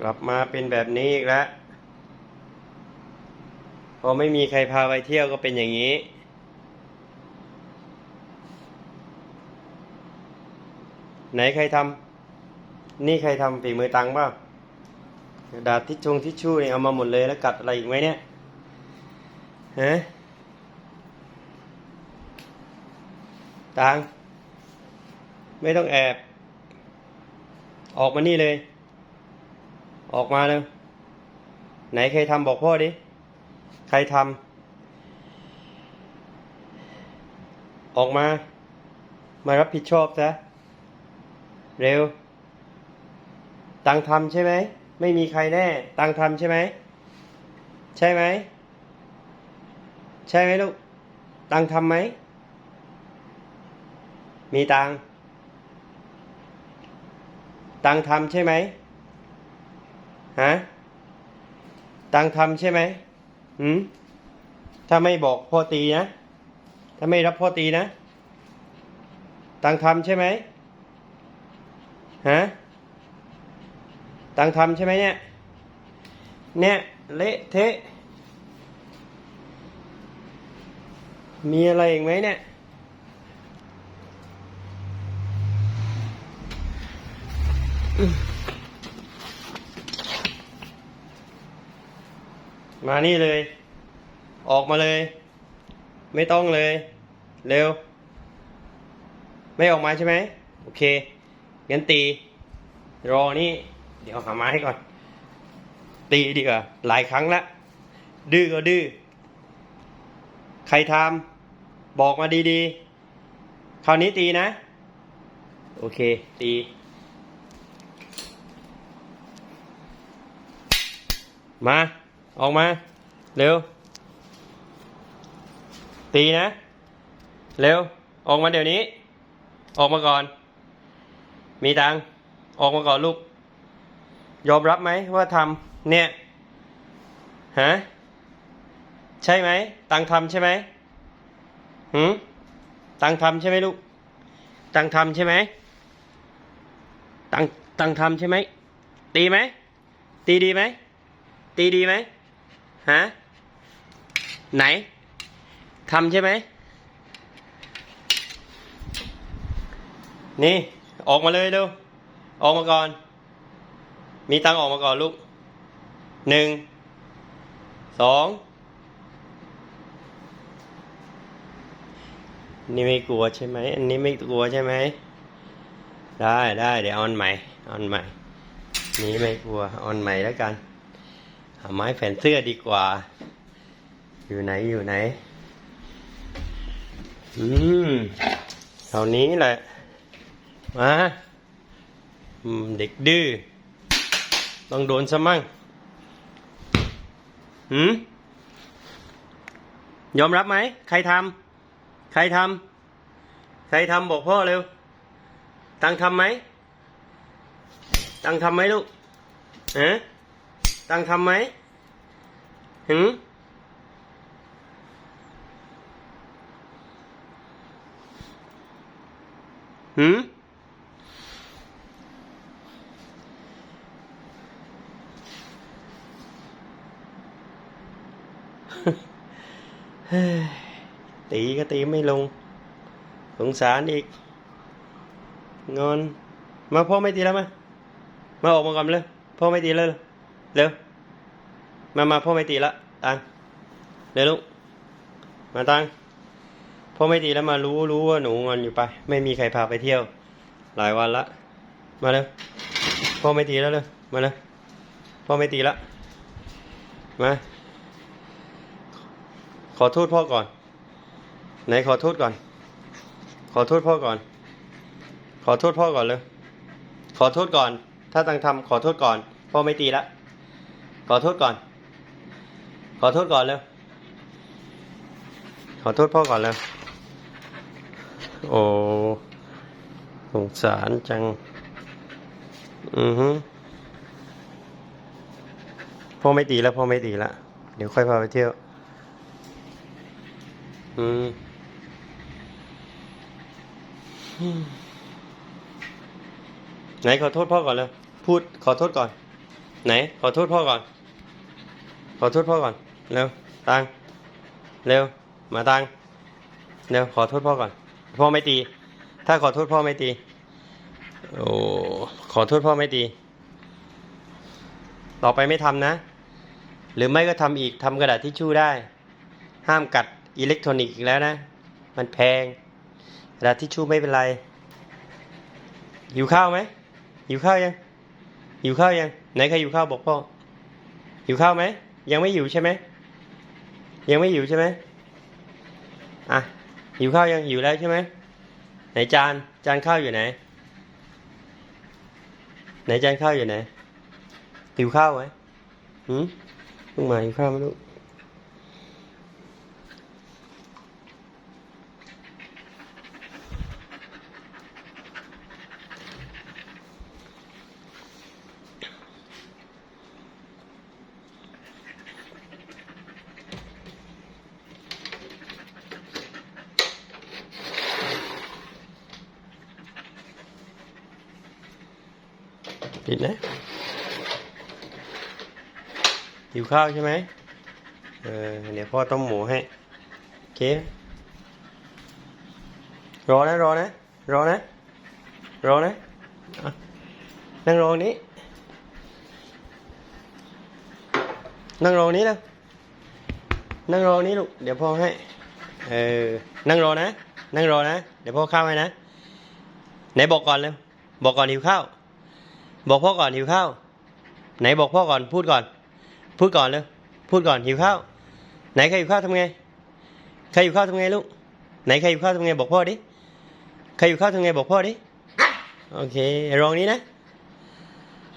กลับมาเป็นแบบนี้อีกแล้วพอไม่มีใครพาไปเที่ยวก็เป็นอย่างนี้ ไหนใครทำนี่ใครทำฝีมือตังเปล่ากระดาษทิชชงทิชชู่นี่เอามาหมดเลยแล้วกัดอะไรอีกไหมเนี่ยฮะตังไม่ต้องแอบ ออกมานี่เลย ออกมาเลยไหนใครทำบอกพ่อดิ ใครทำออกมา มารับผิดชอบซะ เร็ว ตังทำใช่ไหม ไม่มีใครแน่ ตังทำใช่ไหม ใช่ไหม ใช่ไหมลูก ตังทำไหม มีตัง ตังทำใช่ไหม ฮะตังทำใช่ไหมหืมถ้าไม่บอกพ่อตีนะ ถ้าไม่รับพ่อตีนะ ตังทำใช่ไหมฮะตังทำใช่ไหมเนี่ย เนี่ยเละเทะ มีอะไรอีกไหมเนี่ยม มานี่เลย ออกมาเลย ไม่ต้องเลย เร็ว ไม่ออกมาใช่ไหมโอเคงั้นตี รอนี่ เดี๋ยวหาไม้ให้ก่อน ตีดีกว่าหลายครั้งละดื้อก็ดื้อใครทำบอกมาดีๆ คราวนี้ตีนะ โอเค ตีมา ออกมา เร็ว ตีนะ เร็ว ออกมาเดี๋ยวนี้ ออกมาก่อน มีตังออกมาก่อนลูก ยอมรับไหมว่าทำเนี่ย ฮะ ใช่ไหม ตังทำใช่ไหมหืมตังทำใช่ไหมลูก ตังทำใช่ไหม ตังตังทำใช่ไหม ตีไหม ตีดีไหม ตีดีไหม ฮะ ไหน ทำใช่ไหม นี่ ออกมาเลยเร็ว ออกมาก่อน มีตังออกมาก่อนลูก หนึ่ง สอง นี่ไม่กลัวใช่ไหม อันนี้ไม่กลัวใช่ไหม ได้ได้เดี๋ยวออนใหม่ ออนใหม่ นี้ไม่กลัว ออนใหม่แล้วกัน หาไม้แผ่นเสื้อดีกว่า อยู่ไหนอยู่ไหน อืมเท่านี้แหละ มาเด็กดื้อ ต้องโดนซะมั่งหืมยอมรับไหม ใครทำ ใครทำ ใครทำบอกพ่อเร็ว ตังทำไหม ตังทำไหมลูกฮะ ตังทำไหมหืมหืมเฮ้ยตีก็ตีไม่ลง สงสารอีก งอน มาพ่อไม่ตีแล้วมา มาออกมาก่อนเลย พ่อไม่ตีแล้ว เร็ว มามาพ่อไม่ตีละตังเร็วลูก มาตังพ่อไม่ตีแล้วมารู้รู้ว่าหนูงอนอยู่ไป ไม่มีใครพาไปเที่ยว หลายวันละ มาเร็ว พ่อไม่ตีแล้วเลยมาเร็ว พ่อไม่ตีละ มา ขอโทษพ่อก่อน ไหนขอโทษก่อน ขอโทษพ่อก่อน ขอโทษพ่อก่อนเลย ขอโทษก่อน ถ้าตังทำขอโทษก่อน พ่อไม่ตีละ ขอโทษก่อน ขอโทษก่อนเร็ว ขอโทษพ่อก่อนเร็ว โอ้สงสารจัง อือฮึพ่อไม่ตีแล้วพ่อไม่ตีละเดี๋ยวค่อยพาไปเที่ยว อืมไหนขอโทษพ่อก่อนเลย พูดขอโทษก่อน ไหน ขอโทษพ่อก่อน ขอโทษพ่อก่อน เร็ว ตัง เร็ว มาตัง เร็ว ขอโทษพ่อก่อน พ่อไม่ตี ถ้าขอโทษพ่อไม่ตี โอ้ ขอโทษพ่อไม่ตี ต่อไปไม่ทำนะ หรือไม่ก็ทำอีกทำกระดาษทิชชู่ได้ ห้ามกัดอิเล็กทรอนิกส์อีกแล้วนะ มันแพง กระดาษทิชชู่ไม่เป็นไร หิวข้าวไหม หิวข้าวยัง หิวข้าวยัง ไหนใครหิวข้าวบอกพ่อ หิวข้าวไหม ยังไม่หิวใช่ไหมยังไม่หิวใช่ไหมอะหิวข้าวยังหิวแล้วใช่ไหมไหนจานจานข้าวอยู่ไหน ไหนจานข้าวอยู่ไหนหิวข้าวไหมหืมเพิ่งมาหิวข้าวไหมลู ปิดนะหิวข้าวใช่ไหมเออเดี๋ยวพ่อต้มหมูให้โอเครอนะรอนะรอนะรอนะอนั่งรอนี้ นั่งรอนี้นะนั่งรอนี้ลูกเดี๋ยวพ่อให้เออนั่งรอนะ นั่งรอนะ เดี๋ยวพ่อข้าวให้นะไหนบอกก่อนเลยบอกก่อนหิวข้าว บอกพ่อก่อนหิวข้าว ไหนบอกพ่อก่อนพูดก่อน พูดก่อนเลยพูดก่อนหิวข้าว ไหนใครหิวข้าวทำไง ใครหิวข้าวทำไงลูก ไหนใครหิวข้าวทำไงบอกพ่อดิ ใครหิวข้าวทำไงบอกพ่อดิ โอเคลองนี้นะ